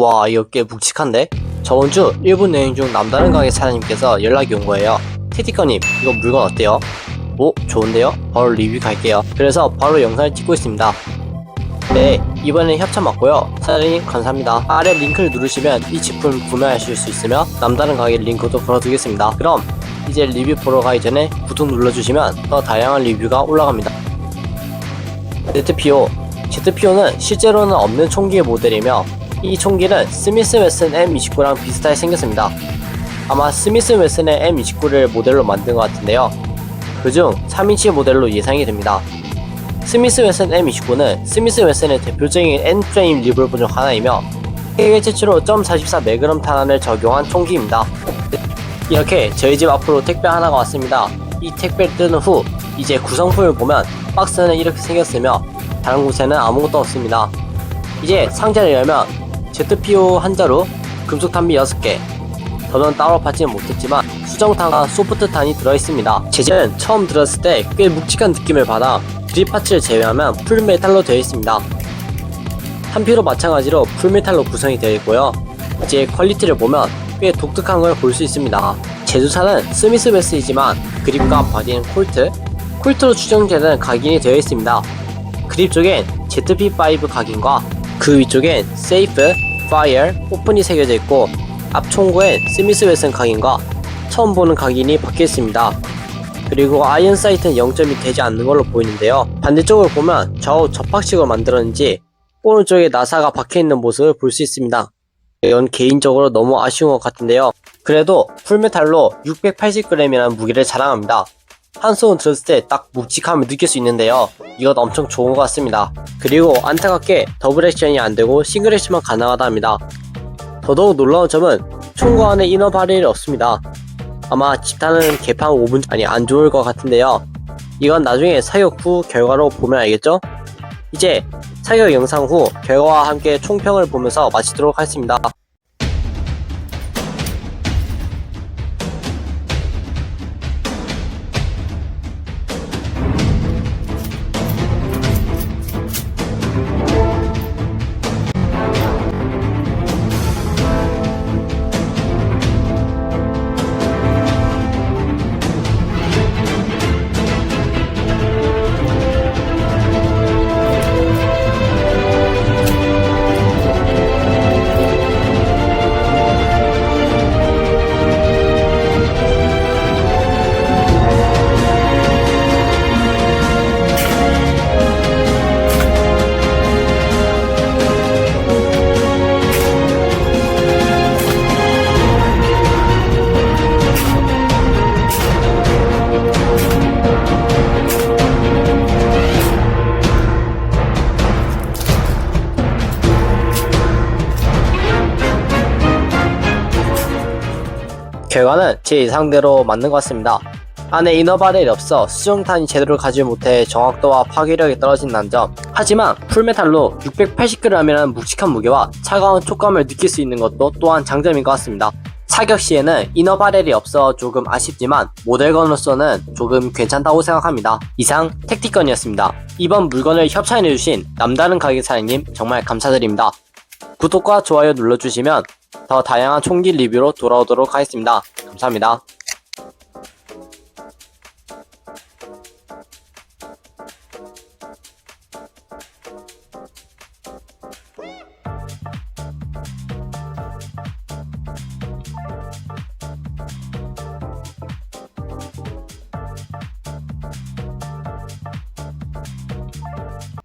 우와 이거 꽤 묵직한데? 저번주 일본 여행 중 남다른 가게 사장님께서 연락이 온 거예요. 테티커님 이거 물건 어때요? 오 좋은데요? 바로 리뷰 갈게요. 그래서 바로 영상을 찍고 있습니다. 네 이번엔 협찬 맞고요. 사장님 감사합니다. 아래 링크를 누르시면 이 제품 구매하실 수 있으며 남다른 가게 링크도 걸어두겠습니다. 그럼 이제 리뷰 보러 가기 전에 구독 눌러주시면 더 다양한 리뷰가 올라갑니다. ZPO ZPO는 실제로는 없는 총기의 모델이며 이 총기는 스미스 웨슨 M29랑 비슷하게 생겼습니다. 아마 스미스 웨슨의 M29를 모델로 만든 것 같은데요. 그중 3인치 모델로 예상이 됩니다. 스미스 웨슨 M29는 스미스 웨슨의 대표적인 N프레임 리볼버 중 하나이며 세계 최초로 .44 매그넘 탄환을 적용한 총기입니다. 이렇게 저희 집 앞으로 택배 하나가 왔습니다. 이 택배를 뜯은 후 이제 구성품을 보면 박스는 이렇게 생겼으며 다른 곳에는 아무것도 없습니다. 이제 상자를 열면 ZPO 한자로 금속 탄 비 6개 더는 따로 받지는 못했지만 수정탄과 소프트탄이 들어있습니다. 제재는 처음 들었을 때 꽤 묵직한 느낌을 받아 드립 파츠를 제외하면 풀메탈로 되어 있습니다. 탄피로 마찬가지로 풀메탈로 구성이 되어 있고요. 이제 퀄리티를 보면 꽤 독특한 걸 볼 수 있습니다. 제조사는 스미스 베스이지만 그립과 바디는 콜트, 콜트로 추정되는 각인이 되어 있습니다. 그립 쪽엔 ZP5 각인과 그 위쪽엔 세이프, 파이어, 오픈이 새겨져 있고 앞 총구엔 스미스 웨슨 각인과 처음 보는 각인이 박혀 있습니다. 그리고 아이언 사이트는 0점이 되지 않는 걸로 보이는데요. 반대쪽을 보면 좌우 접합식으로 만들었는지 오른쪽에 나사가 박혀 있는 모습을 볼 수 있습니다. 이건 개인적으로 너무 아쉬운 것 같은데요. 그래도 풀메탈로 680g이라는 무게를 자랑합니다. 한 손 들었을 때 딱 묵직함을 느낄 수 있는데요. 이것 엄청 좋은 것 같습니다. 그리고 안타깝게 더블 액션이 안되고 싱글 액션만 가능하다 합니다. 더더욱 놀라운 점은 총구 안에 이너 바렐이 없습니다. 아마 집타는 개판 5분 아니 안 좋을 것 같은데요. 이건 나중에 사격 후 결과로 보면 알겠죠? 이제 사격 영상 후 결과와 함께 총평을 보면서 마치도록 하겠습니다. 결과는 제 예상대로 맞는 것 같습니다. 안에 이너바렐이 없어 수정탄이 제대로 가지 못해 정확도와 파괴력이 떨어진다는 점. 하지만 풀메탈로 680g이라는 묵직한 무게와 차가운 촉감을 느낄 수 있는 것도 또한 장점인 것 같습니다. 사격 시에는 이너바렐이 없어 조금 아쉽지만 모델건으로서는 조금 괜찮다고 생각합니다. 이상 택티건이었습니다. 이번 물건을 협찬해주신 남다른 가게 사장님 정말 감사드립니다. 구독과 좋아요 눌러주시면 더 다양한 총기 리뷰로 돌아오도록 하겠습니다. 감사합니다.